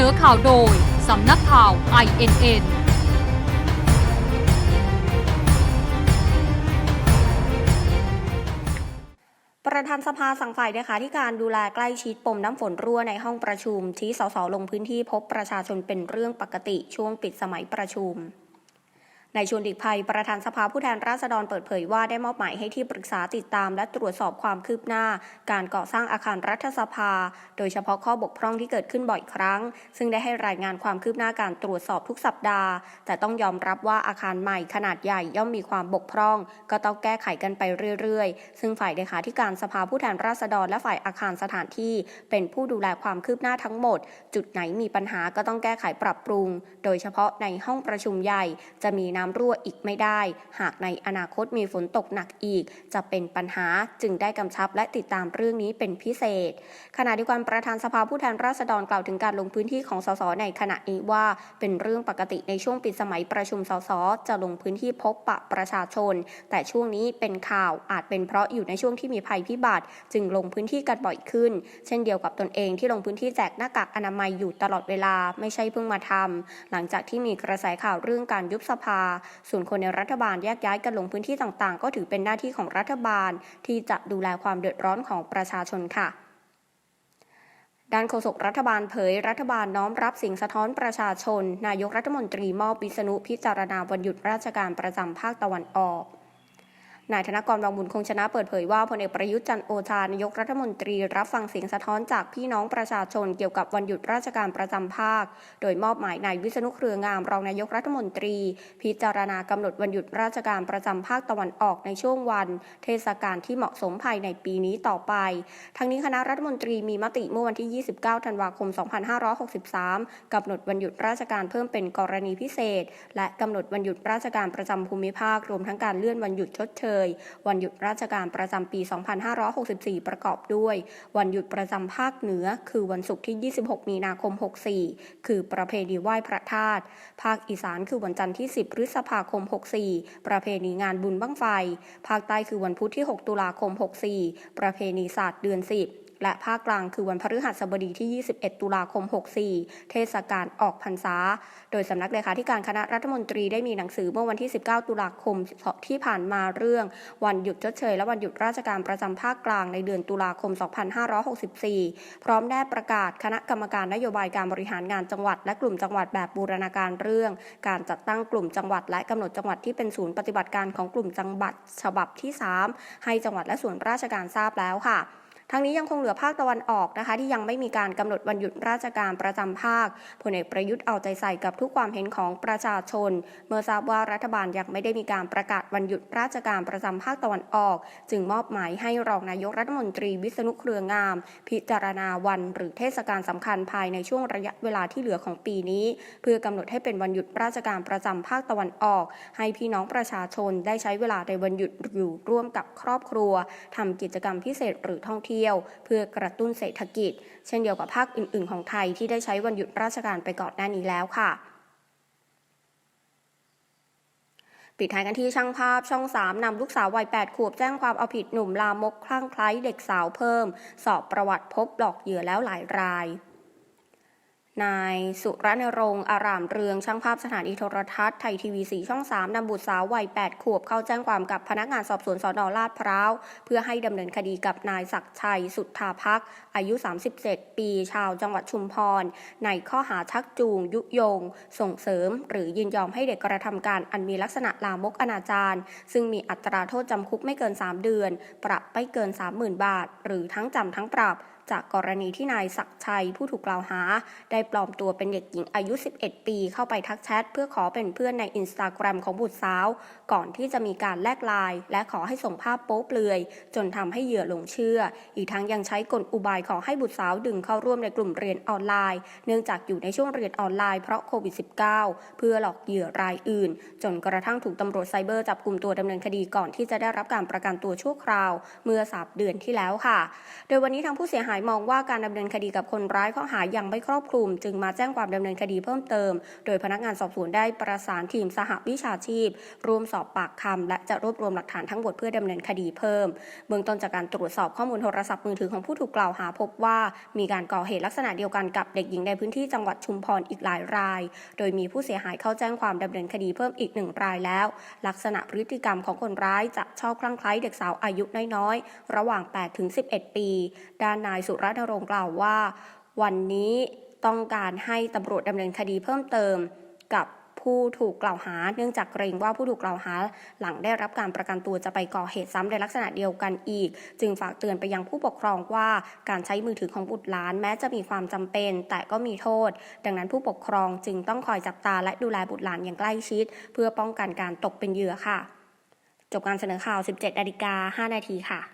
นอข่าวโดย สำนักข่าว INN ประธานสภาสั่งฝ่ายเลขาธิการดูแลใกล้ชิดปมน้ำฝนรั่วในห้องประชุม ที่สสลงพื้นที่พบประชาชนเป็นเรื่องปกติช่วงปิดสมัยประชุม นายชวนดิกภัยประธานสภาผู้แทนราษฎรเปิดเผยว่าได้มอบหมายให้ที่ปรึกษาติดตาม และตรวจสอบความคืบหน้า การก่อสร้างอาคารรัฐสภา โดยเฉพาะข้อบกพร่องที่เกิดขึ้นบ่อยครั้ง ซึ่งได้ให้รายงานความคืบหน้าการตรวจสอบทุกสัปดาห์ แต่ต้องยอมรับว่าอาคารใหม่ขนาดใหญ่ย่อมมีความบกพร่อง ก็ต้องแก้ไขกันไปเรื่อยๆ ซึ่งฝ่ายเลขาธิการสภาผู้แทนราษฎรและฝ่ายอาคารสถานที่ เป็นผู้ดูแลความคืบหน้าทั้งหมด จุดไหนมีปัญหาก็ต้องแก้ไขปรับปรุง โดยเฉพาะในห้องประชุมใหญ่จะมีน้ำรั่วอีกไม่ได้ หากในอนาคตมีฝนตกหนักอีก จะเป็นปัญหาจึงได้กำชับและติดตามเรื่องนี้เป็นพิเศษ ขณะเดียวกันประธานสภาผู้แทนราษฎรกล่าวถึงการลงพื้นที่ของสสในขณะนี้ว่า เป็นเรื่องปกติในช่วงปิดสมัยประชุมสสจะลงพื้นที่พบปะประชาชน แต่ช่วงนี้เป็นข่าวอาจเป็นเพราะอยู่ในช่วงที่มีภัยพิบัติ จึงลงพื้นที่กันบ่อยขึ้น เช่นเดียวกับตนเองที่ลงพื้นที่แจกหน้ากากอนามัยอยู่ตลอดเวลาไม่ใช่เพิ่งมาทำหลังจากที่มีกระแสข่าวเรื่องการยุบสภาส่วนคนในรัฐบาลแยกย้ายกันลงพื้นที่ต่างๆ ก็ถือเป็นหน้าที่ของรัฐบาล ที่จะดูแลความเดือดร้อนของประชาชนค่ะด้านโฆษกรัฐบาลเผย รัฐบาลน้อมรับสิ่งสะท้อนประชาชน นายกรัฐมนตรีมอบวิษณุพิจารณาวันหยุดราชการประจำภาคตะวันออก นายธนกรวังบุญคงชนะเปิดเผยว่าพลเอกประยุทธ์จันโอชานายกรัฐมนตรีรับฟังเสียงสะท้อนจากพี่น้องประชาชนเกี่ยวกับวันหยุดราชการประจำภาค โดยมอบหมายนายวิษณุเครืองามรองนายกรัฐมนตรี พิจารณากำหนดวันหยุดราชการประจำภาคตะวันออกในช่วงวัน เทศกาลที่เหมาะสมภายในปีนี้ต่อไป ทั้งนี้คณะรัฐมนตรีมีมติเมื่อวันที่ 29 ธันวาคม 2563กำหนดวันหยุดราชการเพิ่มเป็นกรณีพิเศษ และกำหนดวันหยุดราชการประจำภูมิภาครวมทั้งการเลื่อนวันหยุดชดเชยวันหยุดราชการประจำปี 2564 ประกอบด้วย วันหยุดประจำภาคเหนือ คือวันศุกร์ที่ 26 มีนาคม 64 คือประเพณีไหว้พระธาตุภาคอีสานคือวันจันทร์ที่ 10 พฤษภาคม 64 ประเพณีงานบุญบั้งไฟ ภาคใต้คือวันพุธที่ 6 ตุลาคม 64 ประเพณีศาสตร์เดือน 10 และภาคกลางคือวันพฤหัสบดีที่ 21 ตุลาคม 64 เทศกาลออกพรรษา โดยสำนักเลขาธิการคณะรัฐมนตรีได้มีหนังสือเมื่อวันที่ 19 ตุลาคมที่ผ่านมาเรื่อง วันหยุดชดเชย และวันหยุดราชการประจำภาคกลางในเดือนตุลาคม 2564 พร้อมได้ประกาศคณะกรรมการนโยบายการบริหารงานจังหวัด และกลุ่มจังหวัดแบบบูรณาการเรื่อง การจัดตั้งกลุ่มจังหวัด และกำหนดจังหวัดที่เป็นศูนย์ปฏิบัติการของกลุ่มจังหวัดฉบับที่ 3 ให้จังหวัดและส่วนราชการทราบแล้วค่ะ ทั้งนี้ยังคงเหลือภาคตะวันออกนะคะ ที่ยังไม่มีการกำหนดวันหยุดราชการประจำภาคพลเอกประยุทธ์เอาใจใส่กับทุกความเห็นของประชาชน เมื่อทราบว่ารัฐบาลยังไม่ได้มีการประกาศวันหยุดราชการประจำภาคตะวันออก จึงมอบหมายให้รองนายกรัฐมนตรีวิษณุเครืองาม พิจารณาวันหรือเทศกาลสำคัญภายในช่วงระยะเวลาที่เหลือของปีนี้ เพื่อกำหนดให้เป็นวันหยุดราชการประจำภาคตะวันออก ให้พี่น้องประชาชนได้ใช้เวลาในวันหยุดอยู่ร่วมกับครอบครัวทำกิจกรรมพิเศษหรือท่องเที่ยวเพื่อกระตุ้นเศรษฐกิจ เช่นเดียวกับภาคอื่น ๆ ของไทยที่ได้ใช้วันหยุดราชการไปก่อนหน้านี้แล้วค่ะปิดท้ายกันที่ช่างภาพช่อง 3 นำลูกสาววัย 8 ขวบแจ้งความเอาผิดหนุ่มลามกคลั่งไคล้เด็กสาวเพิ่ม สอบประวัติพบหลอกเหยื่อแล้วหลายราย นายสุรณรงค์อารามเรือง ช่างภาพสถานีโทรทัศน์ไทยทีวีสีช่อง 3นำบุตรสาววัย 8 ขวบเข้าแจ้งความกับพนักงานสอบสวนสอนอลาดพร้าว เพื่อให้ดำเนินคดีกับนายศักชัย สุทธาพัก อายุ 37 ปี ชาวจังหวัดชุมพร ในข้อหาชักจูง ยุยง ส่งเสริม หรือยินยอมให้เด็กกระทำการอันมีลักษณะลามกอนาจารซึ่งมีอัตราโทษจำคุกไม่เกิน 3 เดือน ปรับไม่เกิน 30,000 บาท หรือทั้งจำทั้งปรับ จากกรณีที่นายศักชัยผู้ถูกกล่าวหา ได้ปลอมตัวเป็นเด็กหญิงอายุ 11 ปีเข้าไปทักแชทเพื่อขอเป็นเพื่อนในอินสตาแกรมของบุตรสาว ก่อนที่จะมีการแลกไลน์และขอให้ส่งภาพโป๊เปลือย จนทำให้เหยื่อหลงเชื่อ อีกทั้งยังใช้กลอุบายขอให้บุตรสาวดึงเข้าร่วมในกลุ่มเรียนออนไลน์ เนื่องจากอยู่ในช่วงเรียนออนไลน์เพราะโควิด -19 เพื่อหลอกเหยื่อรายอื่น จนกระทั่งถูกตำรวจไซเบอร์จับกลุ่มตัวดำเนินคดีก่อนที่จะได้รับการประกันตัวชั่วคราว เมื่อสามเดือนที่แล้วค่ะ โดยวันนี้ทางผู้เสียหายายมองว่าการดำเนินคดีกับคนร้ายข้อหายังไม่ครอบคลุม จึงมาแจ้งความดำเนินคดีเพิ่มเติม โดยพนักงานสอบสวนได้ประสานทีมสหวิชาชีพร่วมสอบปากคำและจะรวบรวมหลักฐานทั้งหมดเพื่อดำเนินคดีเพิ่ม เบื้องต้นจากการตรวจสอบข้อมูลโทรศัพท์มือถือของผู้ถูกกล่าวหาพบว่า มีการก่อเหตุลักษณะเดียวกันกับเด็กหญิงในพื้นที่จังหวัดชุมพรอีกหลายราย โดยมีผู้เสียหายเข้าแจ้งความดำเนินคดีเพิ่มอีกหนึ่งรายแล้ว ลักษณะพฤติกรรมของคนร้ายจะชอบคลั่งไคล้เด็กสาวอายุน้อยๆระหว่าง8ถึง11 ปี ด้านนายสุรนรงค์กล่าวว่า วันนี้ต้องการให้ตำรวจดำเนินคดีเพิ่มเติมกับผู้ถูกกล่าวหา เนื่องจากเกรงว่าผู้ถูกกล่าวหา หลังได้รับการประกันตัวจะไปก่อเหตุซ้ำในลักษณะเดียวกันอีก จึงฝากเตือนไปยังผู้ปกครองว่าการใช้มือถือของบุตรหลานแม้จะมีความจำเป็น แต่ก็มีโทษ ดังนั้นผู้ปกครองจึงต้องคอยจับตาและดูแลบุตรหลานอย่างใกล้ชิด เพื่อป้องกันการตกเป็นเหยื่อค่ะ จบการเสนอข่าว 17นาฬิกา5นาทีค่ะ